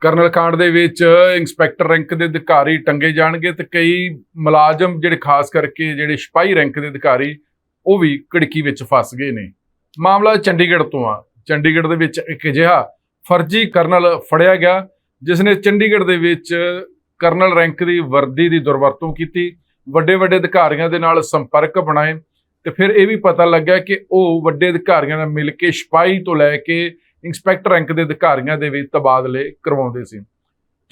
Colonel ਕਾਂਡ ਦੇ ਵਿੱਚ ਇੰਸਪੈਕਟਰ ਰੈਂਕ ਦੇ ਅਧਿਕਾਰੀ ਟੰਗੇ ਜਾਣਗੇ ਤੇ ਕਈ ਮੁਲਾਜ਼ਮ ਜਿਹੜੇ ਖਾਸ ਕਰਕੇ ਜਿਹੜੇ ਸਿਪਾਹੀ ਰੈਂਕ ਦੇ ਅਧਿਕਾਰੀ, ਉਹ ਵੀ ਕੜਕੀ ਵਿੱਚ ਫਸ ਗਏ ਨੇ। ਮਾਮਲਾ ਚੰਡੀਗੜ੍ਹ ਤੋਂ ਆ। ਚੰਡੀਗੜ੍ਹ ਦੇ ਵਿੱਚ ਇੱਕ ਅਜਿਹਾ ਫਰਜ਼ੀ ਕਰਨਲ ਫੜਿਆ ਗਿਆ, ਜਿਸ ਨੇ ਚੰਡੀਗੜ੍ਹ ਦੇ ਵਿੱਚ ਕਰਨਲ ਰੈਂਕ ਦੀ ਵਰਦੀ ਦੀ ਦੁਰਵਰਤੋਂ ਕੀਤੀ, ਵੱਡੇ ਵੱਡੇ ਅਧਿਕਾਰੀਆਂ ਦੇ ਨਾਲ ਸੰਪਰਕ ਬਣਾਏ ਤੇ ਫਿਰ ਇਹ ਵੀ ਪਤਾ ਲੱਗਾ ਕਿ ਉਹ ਵੱਡੇ ਅਧਿਕਾਰੀਆਂ ਨਾਲ ਮਿਲ ਕੇ ਸਿਪਾਹੀ ਤੋਂ ਲੈ ਕੇ ਇੰਸਪੈਕਟਰ ਰੈਂਕ ਦੇ ਅਧਿਕਾਰੀਆਂ ਦੇ ਵੀ ਤਬਾਦਲੇ ਕਰਵਾਉਂਦੇ ਸੀ।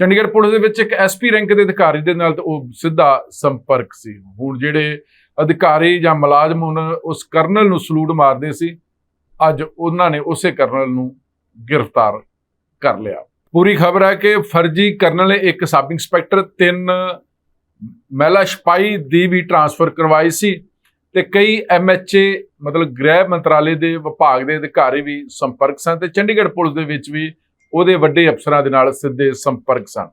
ਚੰਡੀਗੜ੍ਹ ਪੁਲਿਸ ਦੇ ਵਿੱਚ ਇੱਕ ਐਸਪੀ ਰੈਂਕ ਦੇ ਅਧਿਕਾਰੀ ਦੇ ਨਾਲ ਉਹ ਸਿੱਧਾ ਸੰਪਰਕ ਸੀ। ਹੁਣ ਜਿਹੜੇ ਅਧਿਕਾਰੀ ਜਾਂ ਮੁਲਾਜ਼ਮ ਉਹਨਾਂ ਉਸ ਕਰਨਲ ਨੂੰ ਸਲੂਟ ਮਾਰਦੇ ਸੀ, ਅੱਜ ਉਹਨਾਂ ਨੇ ਉਸੇ ਕਰਨਲ ਨੂੰ ਗ੍ਰਿਫਤਾਰ ਕਰ ਲਿਆ। ਪੂਰੀ ਖਬਰ ਹੈ ਕਿ ਫਰਜ਼ੀ ਕਰਨਲ ਨੇ ਇੱਕ ਸਬ ਇੰਸਪੈਕਟਰ ਤਿੰਨ ਮਹਿਲਾ ਸਿਪਾਹੀ ਦੀ ਵੀ ਟਰਾਂਸਫਰ ਕਰਵਾਈ ਸੀ। ਤੇ ਕਈ ਐਮਐਚਏ ਮਤਲਬ ਗ੍ਰਹਿ ਮੰਤਰਾਲੇ ਦੇ ਵਿਭਾਗ ਦੇ ਅਧਿਕਾਰੀ ਵੀ ਸੰਪਰਕ ਸਨ ਤੇ ਚੰਡੀਗੜ੍ਹ ਪੁਲਿਸ ਦੇ ਵਿੱਚ ਵੀ ਉਹਦੇ ਵੱਡੇ ਅਫਸਰਾਂ ਦੇ ਨਾਲ ਸਿੱਧੇ ਸੰਪਰਕ ਸਨ।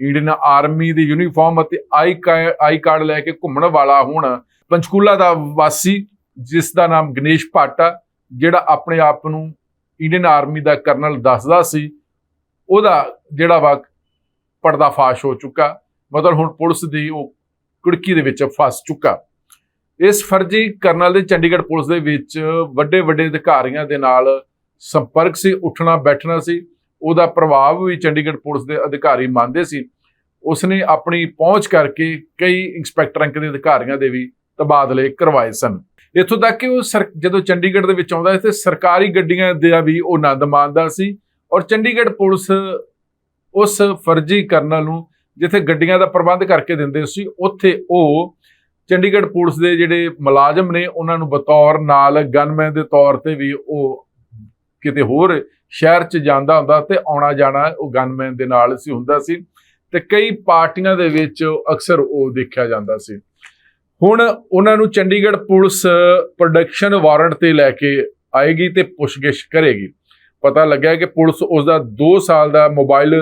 ਇੰਡੀਅਨ ਆਰਮੀ ਦੀ ਯੂਨੀਫਾਰਮ ਅਤੇ ਆਈ ਕਾ- ਆਈ ਕਾਰਡ ਲੈ ਕੇ ਘੁੰਮਣ ਵਾਲਾ ਹੁਣ ਪੰਚਕੂਲਾ ਦਾ ਵਾਸੀ, ਜਿਸ ਦਾ ਨਾਮ ਗਣੇਸ਼ ਭਾਟਾ, ਜਿਹੜਾ ਆਪਣੇ ਆਪ ਨੂੰ ਇੰਡੀਅਨ ਆਰਮੀ ਦਾ ਕਰਨਲ ਦੱਸਦਾ ਸੀ, ਉਹਦਾ ਜਿਹੜਾ ਵਾ ਪਰਦਾਫਾਸ਼ ਹੋ ਚੁੱਕਾ, ਮਤਲਬ ਹੁਣ ਪੁਲਿਸ ਦੀ ਉਹ ਕੁੜਕੀ ਦੇ ਵਿੱਚ ਫਸ ਚੁੱਕਾ। ਇਸ ਫਰਜ਼ੀ ਕਰਨਲ ਦੇ ਚੰਡੀਗੜ੍ਹ ਪੁਲਿਸ ਦੇ ਵਿੱਚ ਵੱਡੇ ਵੱਡੇ ਅਧਿਕਾਰੀਆਂ ਦੇ ਨਾਲ ਸੰਪਰਕ ਸੀ, ਉੱਠਣਾ, ਬੈਠਣਾ ਸੀ। ਉਹਦਾ ਪ੍ਰਭਾਵ ਵੀ ਚੰਡੀਗੜ੍ਹ ਪੁਲਿਸ ਦੇ ਅਧਿਕਾਰੀ ਮੰਨਦੇ ਸੀ। ਉਸਨੇ ਆਪਣੀ ਪਹੁੰਚ ਕਰਕੇ ਕਈ ਇੰਸਪੈਕਟਰ ਰੈਂਕ ਦੇ ਅਧਿਕਾਰੀਆਂ ਦੇ ਵੀ ਤਬਾਦਲੇ ਕਰਵਾਏ ਸਨ। ਇੱਥੋਂ ਤੱਕ ਕਿ ਉਹ ਸਰ- ਜਦੋਂ ਚੰਡੀਗੜ੍ਹ ਦੇ ਵਿੱਚ ਆਉਂਦਾ ਸੀ ਤੇ ਸਰਕਾਰੀ ਗੱਡੀਆਂ ਦਾ ਵੀ ਉਹ ਆਨੰਦ ਮਾਣਦਾ ਸੀ ਔਰ ਚੰਡੀਗੜ੍ਹ ਪੁਲਿਸ ਉਸ ਫਰਜ਼ੀ ਕਰਨਲ ਨੂੰ ਜਿੱਥੇ ਗੱਡੀਆਂ ਦਾ ਪ੍ਰਬੰਧ ਕਰਕੇ ਦਿੰਦੇ ਸੀ, ਉੱਥੇ ਉਹ ਚੰਡੀਗੜ੍ਹ ਪੁਲਿਸ ਦੇ ਜਿਹੜੇ ਮੁਲਾਜ਼ਮ ਨੇ, ਉਹਨਾਂ ਨੂੰ ਬਤੌਰ ਨਾਲ ਗਨਮੈਨ ਦੇ ਤੌਰ ਤੇ ਵੀ ਉਹ ਕਿਤੇ ਹੋਰ ਸ਼ਹਿਰ 'ਚ ਜਾਂਦਾ ਹੁੰਦਾ ਤੇ ਆਉਣਾ ਜਾਣਾ ਉਹ ਗਨਮੈਨ ਦੇ ਨਾਲ ਸੀ, ਹੁੰਦਾ ਸੀ ਤੇ ਕਈ ਪਾਰਟੀਆਂ ਦੇ ਵਿੱਚ ਅਕਸਰ ਉਹ ਦੇਖਿਆ ਜਾਂਦਾ ਸੀ। ਹੁਣ ਉਹਨਾਂ ਨੂੰ ਚੰਡੀਗੜ੍ਹ ਪੁਲਿਸ ਪ੍ਰੋਡਕਸ਼ਨ ਵਾਰੰਟ ਤੇ ਲੈ ਕੇ ਆਏਗੀ ਤੇ ਪੁੱਛਗਿੱਛ ਕਰੇਗੀ। ਪਤਾ ਲੱਗਿਆ ਕਿ ਪੁਲਿਸ ਉਸ ਦਾ 2 ਸਾਲ ਦਾ ਮੋਬਾਈਲ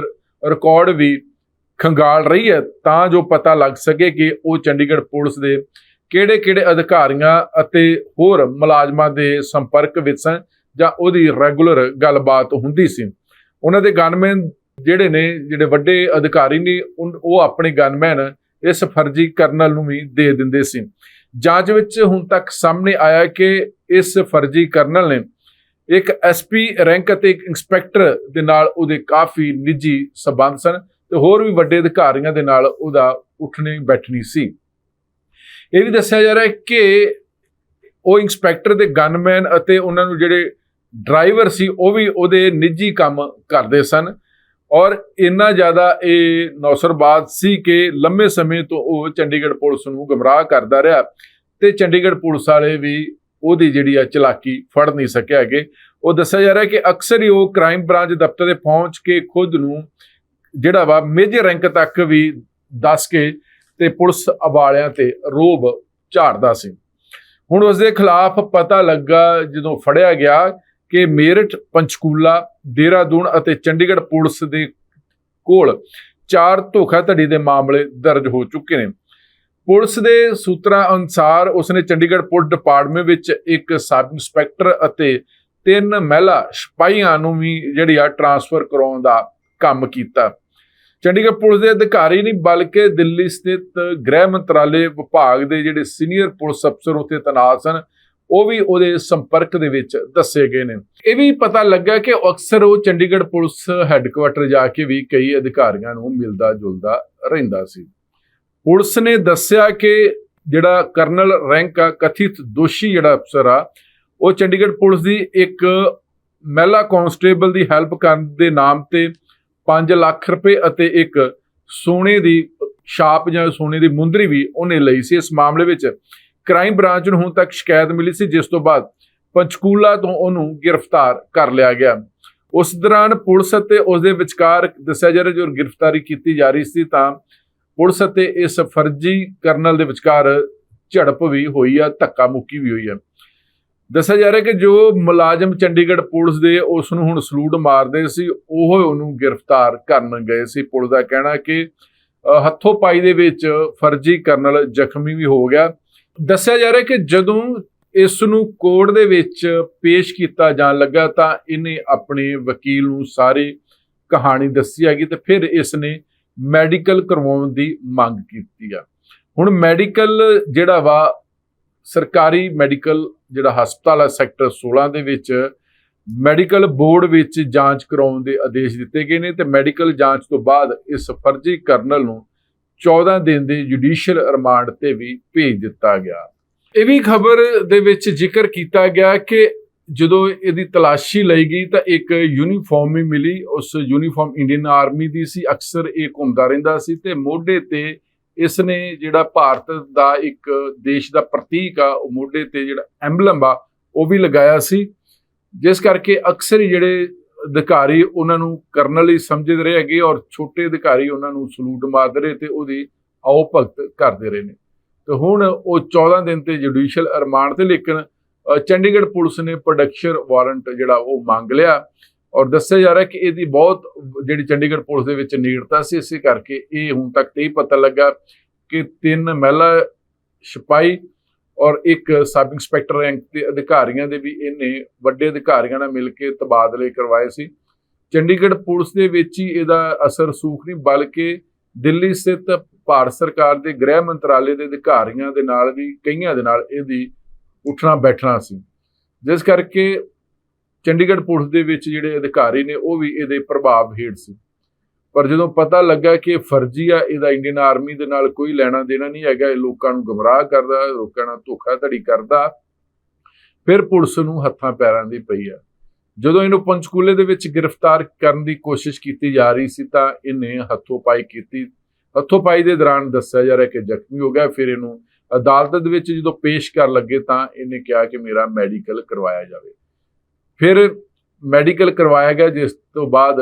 ਰਿਕਾਰਡ ਵੀ ਖੰਗਾਲ ਰਹੀ ਹੈ, ਤਾਂ ਜੋ ਪਤਾ ਲੱਗ ਸਕੇ ਕਿ ਉਹ ਚੰਡੀਗੜ੍ਹ ਪੁਲਿਸ ਦੇ ਕਿਹੜੇ-ਕਿਹੜੇ ਅਧਿਕਾਰੀਆਂ ਅਤੇ ਹੋਰ ਮੁਲਾਜ਼ਮਾਂ ਦੇ ਸੰਪਰਕ ਵਿੱਚ ਸਨ ਜਾਂ ਉਹਦੀ ਰੈਗੂਲਰ ਗੱਲਬਾਤ ਹੁੰਦੀ ਸੀ। ਉਹਨਾਂ ਦੇ ਗਨਮੈਨ ਜਿਹੜੇ ਨੇ, ਜਿਹੜੇ ਵੱਡੇ ਅਧਿਕਾਰੀ ਨੇ, ਉਨ- ਉਹ ਆਪਣੇ ਗਨਮੈਨ ਇਸ ਫਰਜ਼ੀ ਕਰਨਲ ਨੂੰ ਵੀ ਦੇ ਦਿੰਦੇ ਸੀ। ਜਾਂਚ ਵਿੱਚ ਹੁਣ ਤੱਕ ਸਾਹਮਣੇ ਆਇਆ ਕਿ ਇਸ ਫਰਜ਼ੀ ਕਰਨਲ ਨੇ ਇੱਕ ਐਸਪੀ ਰੈਂਕ ਅਤੇ ਇੱਕ ਇੰਸਪੈਕਟਰ ਦੇ ਨਾਲ ਉਹਦੇ ਕਾਫੀ ਨਿੱਜੀ ਸਬੰਧ ਸਨ। ਤੇ ਹੋਰ ਵੀ ਵੱਡੇ ਅਧਿਕਾਰੀਆਂ ਦੇ ਨਾਲ ਉਹਦਾ ਉੱਠਣੀ, ਬੈਠਣੀ ਸੀ। ਇਹ ਵੀ ਦੱਸਿਆ ਜਾ ਰਿਹਾ ਹੈ ਕਿ ਉਹ ਇੰਸਪੈਕਟਰ ਦੇ ਗਨਮੈਨ ਅਤੇ ਉਹਨਾਂ ਨੂੰ ਜਿਹੜੇ ਡਰਾਈਵਰ ਸੀ, ਉਹ ਵੀ ਉਹਦੇ ਨਿੱਜੀ ਕੰਮ ਕਰਦੇ ਸਨ। ਔਰ ਇੰਨਾ ਜ਼ਿਆਦਾ ਇਹ ਨੌਸਰਬਾਦ ਸੀ ਕਿ ਲੰਮੇ ਸਮੇਂ ਤੋਂ ਉਹ ਚੰਡੀਗੜ੍ਹ ਪੁਲਿਸ ਨੂੰ ਗਮਰਾਹ ਕਰਦਾ ਰਿਹਾ ਤੇ ਚੰਡੀਗੜ੍ਹ ਪੁਲਿਸ ਵਾਲੇ ਵੀ ਉਹਦੀ ਜਿਹੜੀ ਆ ਚਲਾਕੀ ਫੜ ਨਹੀਂ ਸਕਿਆ ਹੈਗੇ। ਉਹ ਦੱਸਿਆ ਜਾ ਰਿਹਾ ਕਿ ਅਕਸਰ ਹੀ ਉਹ ਕ੍ਰਾਈਮ ਬ੍ਰਾਂਚ ਦਫ਼ਤਰ 'ਤੇ ਪਹੁੰਚ ਕੇ ਖੁਦ ਨੂੰ ਜਿਹੜਾ ਵਾ ਮੇਜਰ ਰੈਂਕ ਤੱਕ ਵੀ ਦੱਸ ਕੇ ਤੇ ਪੁਲਿਸ ਵਾਲਿਆਂ ਤੇ ਰੋਬ ਝਾੜਦਾ ਸੀ। ਹੁਣ ਉਸ ਦੇ ਖਿਲਾਫ ਪਤਾ ਲੱਗਾ ਜਦੋਂ ਫੜਿਆ ਗਿਆ ਕਿ ਮੇਰਠ, ਪੰਚਕੂਲਾ, ਦੇਹਰਾਦੂਨ ਅਤੇ ਚੰਡੀਗੜ੍ਹ ਪੁਲਿਸ ਦੇ ਕੋਲ ਚਾਰ ਧੋਖਾਧੜੀ ਦੇ ਮਾਮਲੇ ਦਰਜ ਹੋ ਚੁੱਕੇ ਨੇ। ਪੁਲਿਸ ਦੇ ਸੂਤਰਾਂ ਅਨੁਸਾਰ ਉਸਨੇ ਚੰਡੀਗੜ੍ਹ ਪੁਲਿਸ ਡਿਪਾਰਟਮੈਂਟ ਵਿੱਚ ਇੱਕ ਸਬ ਇੰਸਪੈਕਟਰ ਅਤੇ ਤਿੰਨ ਮਹਿਲਾ ਸਿਪਾਹੀਆਂ ਨੂੰ ਵੀ ਜਿਹੜੀ ਆ ਟਰਾਂਸਫਰ ਕਰਾਉਣ ਦਾ ਕੰਮ ਕੀਤਾ। ਚੰਡੀਗੜ੍ਹ ਪੁਲਿਸ ਦੇ ਅਧਿਕਾਰੀ ਨਹੀਂ, ਬਲਕਿ ਦਿੱਲੀ ਸਥਿਤ ਗ੍ਰਹਿ ਮੰਤਰਾਲੇ ਵਿਭਾਗ ਦੇ ਜਿਹੜੇ ਸੀਨੀਅਰ ਪੁਲਿਸ ਅਫਸਰ ਉੱਥੇ ਤੈਨਾਤ ਸਨ, ਉਹ ਵੀ ਉਹਦੇ ਸੰਪਰਕ ਦੇ ਵਿੱਚ ਦੱਸੇ ਗਏ ਨੇ। ਇਹ ਵੀ ਪਤਾ ਲੱਗਾ ਕਿ ਅਕਸਰ ਉਹ ਚੰਡੀਗੜ੍ਹ ਪੁਲਿਸ ਹੈੱਡਕੁਆਟਰ ਜਾ ਕੇ ਵੀ ਕਈ ਅਧਿਕਾਰੀਆਂ ਨੂੰ ਮਿਲਦਾ ਜੁਲਦਾ ਰਹਿੰਦਾ ਸੀ। ਪੁਲਿਸ ਨੇ ਦੱਸਿਆ ਕਿ ਜਿਹੜਾ ਕਰਨਲ ਰੈਂਕ ਆ, ਕਥਿਤ ਦੋਸ਼ੀ ਜਿਹੜਾ ਅਫਸਰ ਆ, ਉਹ ਚੰਡੀਗੜ੍ਹ ਪੁਲਿਸ ਦੀ ਇੱਕ ਮਹਿਲਾ ਕਾਂਸਟੇਬਲ ਦੀ ਹੈਲਪ ਕਰਨ ਦੇ ਨਾਮ ਤੇ 5 ਲੱਖ ਰੁਪਏ ਅਤੇ ਇੱਕ ਸੋਨੇ ਦੀ ਛਾਪ ਜਾਂ ਸੋਨੇ ਦੀ ਮੁੰਦਰੀ ਵੀ ਉਹਨੇ ਲਈ ਸੀ। ਇਸ ਮਾਮਲੇ ਵਿੱਚ ਕ੍ਰਾਈਮ ਬ੍ਰਾਂਚ ਨੂੰ ਹੁਣ ਤੱਕ ਸ਼ਿਕਾਇਤ ਮਿਲੀ ਸੀ, ਜਿਸ ਤੋਂ ਬਾਅਦ ਪੰਚਕੂਲਾ ਤੋਂ ਉਹਨੂੰ ਗ੍ਰਿਫਤਾਰ ਕਰ ਲਿਆ ਗਿਆ। ਉਸ ਦੌਰਾਨ ਪੁਲਿਸ ਅਤੇ ਉਸ ਦੇ ਵਿਚਕਾਰ ਦੱਸਿਆ ਜਾ ਰਿਹਾ ਜੋ ਗ੍ਰਿਫਤਾਰੀ ਕੀਤੀ ਜਾ ਰਹੀ ਸੀ ਤਾਂ ਪੁਲਿਸ ਅਤੇ ਇਸ ਫਰਜ਼ੀ ਕਰਨਲ ਦੇ ਵਿਚਕਾਰ ਝੜਪ ਵੀ ਹੋਈ ਆ, ਧੱਕਾ ਮੁੱਕੀ ਵੀ ਹੋਈ ਆ। ਦੱਸਿਆ ਜਾ ਰਿਹਾ ਕਿ ਜੋ ਮੁਲਾਜ਼ਮ ਚੰਡੀਗੜ੍ਹ ਪੁਲਿਸ ਦੇ ਉਸ ਨੂੰ ਹੁਣ ਸਲੂਟ ਮਾਰਦੇ ਸੀ, ਉਹ ਉਹਨੂੰ ਗ੍ਰਿਫਤਾਰ ਕਰਨ ਗਏ ਸੀ। ਪੁਲਿਸ ਦਾ ਕਹਿਣਾ ਕਿ ਹੱਥੋਂ ਪਾਈ ਦੇ ਵਿੱਚ ਫਰਜ਼ੀ ਕਰਨਲ ਜ਼ਖਮੀ ਵੀ ਹੋ ਗਿਆ। ਦੱਸਿਆ ਜਾ ਰਿਹਾ ਕਿ ਜਦੋਂ ਇਸ ਨੂੰ ਕੋਰਟ ਦੇ ਵਿੱਚ ਪੇਸ਼ ਕੀਤਾ ਜਾਣ ਲੱਗਾ ਤਾਂ ਇਹਨੇ ਆਪਣੇ ਵਕੀਲ ਨੂੰ ਸਾਰੇ ਕਹਾਣੀ ਦੱਸੀ ਹੈਗੀ ਤੇ ਫਿਰ ਇਸ ਨੇ ਮੈਡੀਕਲ ਕਰਵਾਉਣ ਦੀ ਮੰਗ ਕੀਤੀ ਆ। ਹੁਣ ਮੈਡੀਕਲ ਜਿਹੜਾ ਵਾ ਸਰਕਾਰੀ ਮੈਡੀਕਲ ਜਿਹੜਾ ਹਸਪਤਾਲ ਹੈ ਸੈਕਟਰ 16 ਦੇ ਵਿੱਚ, ਮੈਡੀਕਲ ਬੋਰਡ ਵਿੱਚ ਜਾਂਚ ਕਰਾਉਣ ਦੇ ਆਦੇਸ਼ ਦਿੱਤੇ ਗਏ ਨੇ ਤੇ ਮੈਡੀਕਲ ਜਾਂਚ ਤੋਂ ਬਾਅਦ ਇਸ ਫਰਜ਼ੀ ਕਰਨਲ ਨੂੰ 14 ਦਿਨ ਦੇ ਜੁਡੀਸ਼ੀਅਲ ਰਿਮਾਂਡ ਤੇ ਵੀ ਭੇਜ ਦਿੱਤਾ ਗਿਆ। ਇਹ ਵੀ ਖਬਰ ਦੇ ਵਿੱਚ ਜ਼ਿਕਰ ਕੀਤਾ ਗਿਆ ਕਿ ਜਦੋਂ ਇਹਦੀ ਤਲਾਸ਼ੀ ਲਈ ਗਈ ਤਾਂ ਇੱਕ ਯੂਨੀਫਾਰਮ ਵੀ ਮਿਲੀ, ਉਸ ਯੂਨੀਫਾਰਮ ਇੰਡੀਅਨ ਆਰਮੀ ਦੀ ਸੀ, ਅਕਸਰ ਇਹ ਘੁੰਮਦਾ ਰਹਿੰਦਾ ਸੀ ਤੇ ਮੋਢੇ ਤੇ ਇਸ ਨੇ ਜਿਹੜਾ ਭਾਰਤ ਦਾ ਇੱਕ ਦੇਸ਼ ਦਾ ਪ੍ਰਤੀਕ ਆ, ਉਹ ਮੋਢੇ ਤੇ ਜਿਹੜਾ ਐਮਬਲਮ ਆ, ਉਹ ਵੀ ਲਗਾਇਆ ਸੀ। ਜਿਸ ਕਰਕੇ ਅਕਸਰ ਹੀ ਜਿਹੜੇ ਅਧਿਕਾਰੀ ਉਹਨਾਂ ਨੂੰ ਕਰਨਲ ਹੀ ਸਮਝਦੇ ਰਹੇ ਹੈਗੇ ਔਰ ਛੋਟੇ ਅਧਿਕਾਰੀ ਉਹਨਾਂ ਨੂੰ ਸਲੂਟ ਮਾਰਦੇ ਰਹੇ ਤੇ ਉਹਦੀ ਆਓ ਭਗਤ ਕਰਦੇ ਰਹੇ ਨੇ। ਤੇ ਹੁਣ ਉਹ 14 ਦਿਨ ਤੇ ਜੁਡੀਸ਼ੀਅਲ ਰਿਮਾਂਡ ਤੇ ਲੇਕਿਨ ਚੰਡੀਗੜ੍ਹ ਪੁਲਿਸ ਨੇ ਪ੍ਰੋਡਕਸ਼ਨ ਵਾਰੰਟ ਜਿਹੜਾ ਉਹ ਮੰਗ ਲਿਆ। ਔਰ ਦੱਸਿਆ ਜਾ ਰਿਹਾ ਕਿ ਇਹਦੀ ਬਹੁਤ, ਜਿਹੜੀ ਚੰਡੀਗੜ੍ਹ ਪੁਲਿਸ ਦੇ ਵਿੱਚ ਨੇੜਤਾ ਸੀ, ਇਸੇ ਕਰਕੇ ਇਹ ਹੁਣ ਤੱਕ ਤੇ ਹੀ ਪਤਾ ਲੱਗਾ ਕਿ ਤਿੰਨ ਮਹਿਲਾ ਸਿਪਾਹੀ ਔਰ ਇੱਕ ਸਬ ਇੰਸਪੈਕਟਰ ਰੈਂਕ ਦੇ ਅਧਿਕਾਰੀਆਂ ਦੇ ਵੀ ਇਹਨੇ ਵੱਡੇ ਅਧਿਕਾਰੀਆਂ ਨਾਲ ਮਿਲ ਕੇ ਤਬਾਦਲੇ ਕਰਵਾਏ ਸੀ। ਚੰਡੀਗੜ੍ਹ ਪੁਲਿਸ ਦੇ ਵਿੱਚ ਹੀ ਇਹਦਾ ਅਸਰ ਸੂਖ ਨਹੀਂ, ਬਲਕਿ ਦਿੱਲੀ ਸਥਿਤ ਭਾਰਤ ਸਰਕਾਰ ਦੇ ਗ੍ਰਹਿ ਮੰਤਰਾਲੇ ਦੇ ਅਧਿਕਾਰੀਆਂ ਦੇ ਨਾਲ ਵੀ ਕਈਆਂ ਦੇ ਨਾਲ ਇਹਦੀ ਉੱਠਣਾ ਬੈਠਣਾ ਸੀ। ਜਿਸ ਕਰਕੇ ਚੰਡੀਗੜ੍ਹ ਪੁਲਿਸ ਦੇ ਵਿੱਚ ਜਿਹੜੇ ਅਧਿਕਾਰੀ ਨੇ, ਉਹ ਵੀ ਇਹਦੇ ਪ੍ਰਭਾਵ ਹੇਠ ਸੀ। ਪਰ ਜਦੋਂ ਪਤਾ ਲੱਗਾ ਕਿ ਇਹ ਫਰਜ਼ੀ ਆ, ਇਹਦਾ ਇੰਡੀਅਨ ਆਰਮੀ ਦੇ ਨਾਲ ਕੋਈ ਲੈਣਾ ਦੇਣਾ ਨਹੀਂ ਹੈਗਾ, ਇਹ ਲੋਕਾਂ ਨੂੰ ਗਮਰਾਹ ਕਰਦਾ, ਲੋਕਾਂ ਨਾਲ ਧੋਖਾਧੜੀ ਕਰਦਾ, ਫਿਰ ਪੁਲਿਸ ਨੂੰ ਹੱਥਾਂ ਪੈਰਾਂ ਦੀ ਪਈ ਆ। ਜਦੋਂ ਇਹਨੂੰ ਪੰਚਕੂਲੇ ਦੇ ਵਿੱਚ ਗ੍ਰਿਫਤਾਰ ਕਰਨ ਦੀ ਕੋਸ਼ਿਸ਼ ਕੀਤੀ ਜਾ ਰਹੀ ਸੀ, ਤਾਂ ਇਹਨੇ ਹੱਥੋਂ ਪਾਈ ਕੀਤੀ। ਹੱਥੋਂ ਪਾਈ ਦੇ ਦੌਰਾਨ ਦੱਸਿਆ ਜਾ ਰਿਹਾ ਕਿ ਜ਼ਖਮੀ ਹੋ ਗਿਆ, ਫਿਰ ਇਹਨੂੰ ਅਦਾਲਤ ਦੇ ਵਿੱਚ ਜਦੋਂ ਪੇਸ਼ ਕਰਨ ਲੱਗੇ, ਤਾਂ ਇਹਨੇ ਕਿਹਾ ਕਿ ਮੇਰਾ ਮੈਡੀਕਲ ਕਰਵਾਇਆ ਜਾਵੇ। ਫਿਰ ਮੈਡੀਕਲ ਕਰਵਾਇਆ ਗਿਆ, ਜਿਸ ਤੋਂ ਬਾਅਦ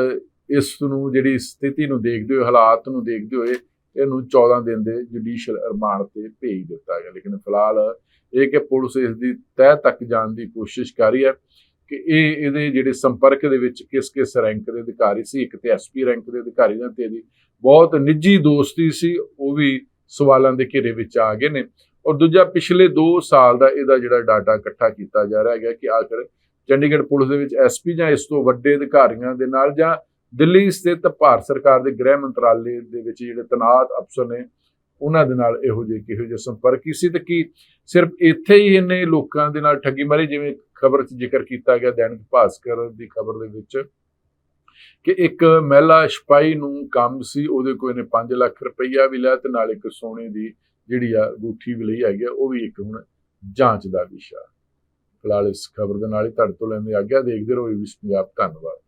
ਇਸ ਨੂੰ ਜਿਹੜੀ ਸਥਿਤੀ ਨੂੰ ਦੇਖਦੇ ਹੋਏ, ਹਾਲਾਤ ਨੂੰ ਦੇਖਦੇ ਹੋਏ ਇਹਨੂੰ 14 ਦਿਨ ਦੇ ਜੁਡੀਸ਼ੀਅਲ ਰਿਮਾਂਡ ਤੇ ਭੇਜ ਦਿੱਤਾ ਗਿਆ। ਲੇਕਿਨ ਫਿਲਹਾਲ ਇਹ ਕਿ ਪੁਲਿਸ ਇਸ ਦੀ ਤਹਿ ਤੱਕ ਜਾਣ ਦੀ ਕੋਸ਼ਿਸ਼ ਕਰ ਰਹੀ ਹੈ ਕਿ ਇਹ ਇਹਦੇ ਜਿਹੜੇ ਸੰਪਰਕ ਦੇ ਵਿੱਚ ਕਿਸ ਕਿਸ ਰੈਂਕ ਦੇ ਅਧਿਕਾਰੀ ਸੀ, ਇੱਕ ਤੇ ਐਸਪੀ ਰੈਂਕ ਦੇ ਅਧਿਕਾਰੀ ਨਾਲ ਤੇ ਇਹਦੀ ਬਹੁਤ ਨਿੱਜੀ ਦੋਸਤੀ ਸੀ, ਉਹ ਵੀ ਸਵਾਲਾਂ ਦੇ ਘੇਰੇ ਵਿੱਚ ਆ ਗਏ ਨੇ। ਔਰ ਦੂਜਾ, ਪਿਛਲੇ 2 ਸਾਲ ਦਾ ਇਹਦਾ ਜਿਹੜਾ ਡਾਟਾ ਇਕੱਠਾ ਕੀਤਾ ਜਾ ਰਿਹਾ ਹੈਗਾ ਕਿ ਆਖਰ ਚੰਡੀਗੜ੍ਹ ਪੁਲਿਸ ਦੇ ਵਿੱਚ ਐਸਪੀ ਜਾਂ ਇਸ ਤੋਂ ਵੱਡੇ ਅਧਿਕਾਰੀਆਂ ਦੇ ਨਾਲ ਜਾਂ ਦਿੱਲੀ ਸਥਿਤ ਭਾਰਤ ਸਰਕਾਰ ਦੇ ਗ੍ਰਹਿ ਮੰਤਰਾਲੇ ਦੇ ਵਿੱਚ ਜਿਹੜੇ ਤਨਾਤ ਅਫਸਰ ਨੇ ਉਹਨਾਂ ਦੇ ਨਾਲ ਇਹੋ ਜਿਹੇ ਕਿਹੋ ਜਿਹੇ ਸੰਪਰਕ ਸੀ ਤੇ ਕੀ ਸਿਰਫ ਇੱਥੇ ਹੀ ਇਹਨੇ ਲੋਕਾਂ ਦੇ ਨਾਲ ਠੱਗੀ ਮਾਰੀ ਜਿਵੇਂ ਖਬਰ 'ਚ ਜ਼ਿਕਰ ਕੀਤਾ ਗਿਆ ਦੈਨਿਕ ਭਾਸਕਰ ਦੀ ਖਬਰ ਦੇ ਵਿੱਚ ਕਿ ਇੱਕ ਮਹਿਲਾ ਸਿਪਾਹੀ ਨੂੰ ਕੰਮ ਸੀ ਉਹਦੇ ਕੋਲ ਇਹਨੇ 5 ਲੱਖ ਰੁਪਈਆ ਵੀ ਲਿਆ ਤੇ ਨਾਲ ਇੱਕ ਸੋਨੇ ਦੀ ਜਿਹੜੀ ਆ ਅੰਗੂਠੀ ਵੀ ਲਈ ਹੈਗੀ ਆ, ਉਹ ਵੀ ਇੱਕ ਹੁਣ ਜਾਂਚ ਦਾ ਵਿਸ਼ਾ। ਫਿਲਹਾਲ ਇਸ ਖਬਰ ਦੇ ਨਾਲ ਹੀ ਤੁਹਾਡੇ ਤੋਂ ਲੈਂਦੇ ਆਗਿਆ ਦੇਖਦੇ ਰਹੋ ਇਹ ਪੰਜਾਬ। ਧੰਨਵਾਦ।